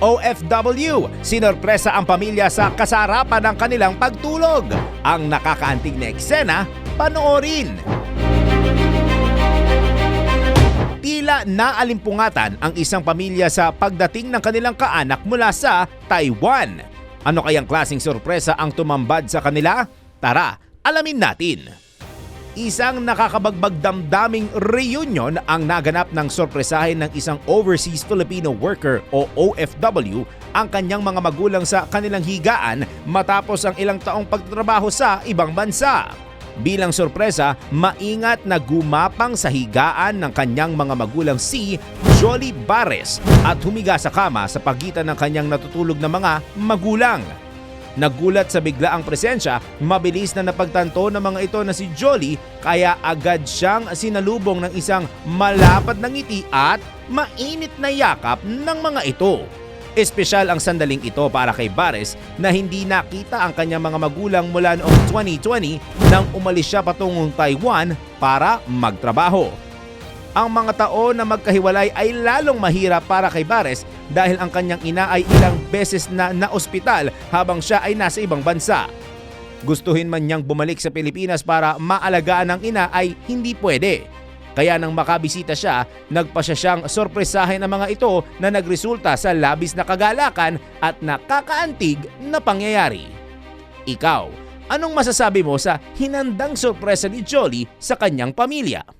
OFW, sinorpresa ang pamilya sa kasarapan ng kanilang pagtulog. Ang nakakaantig na eksena, panoorin. Tila naalimpungatan ang isang pamilya sa pagdating ng kanilang kaanak mula sa Taiwan. Ano kayang klaseng sorpresa ang tumambad sa kanila? Tara, alamin natin. Isang nakakabagbag damdaming reunion ang naganap ng sorpresahin ng isang overseas Filipino worker o OFW ang kanyang mga magulang sa kanilang higaan matapos ang ilang taong pagtatrabaho sa ibang bansa. Bilang sorpresa, maingat na gumapang sa higaan ng kanyang mga magulang si Jolly Bares at humiga sa kama sa pagitan ng kanyang natutulog na mga magulang. Nagulat sa biglaang presensya, mabilis na napagtanto ng mga ito na si Jolly kaya agad siyang sinalubong ng isang malapad na ngiti at mainit na yakap ng mga ito. Espesyal ang sandaling ito para kay Bares na hindi nakita ang kanyang mga magulang mula noong 2020 nang umalis siya patungong Taiwan para magtrabaho. Ang mga taon na magkahiwalay ay lalong mahirap para kay Bares dahil ang kanyang ina ay ilang beses na naospital habang siya ay nasa ibang bansa. Gustuhin man niyang bumalik sa Pilipinas para maalagaan ang ina ay hindi pwede. Kaya nang makabisita siya, nagpa siya siyang sorpresahin ang mga ito na nagresulta sa labis na kagalakan at nakakaantig na pangyayari. Ikaw, anong masasabi mo sa hinandang sorpresa ni Jolly sa kanyang pamilya?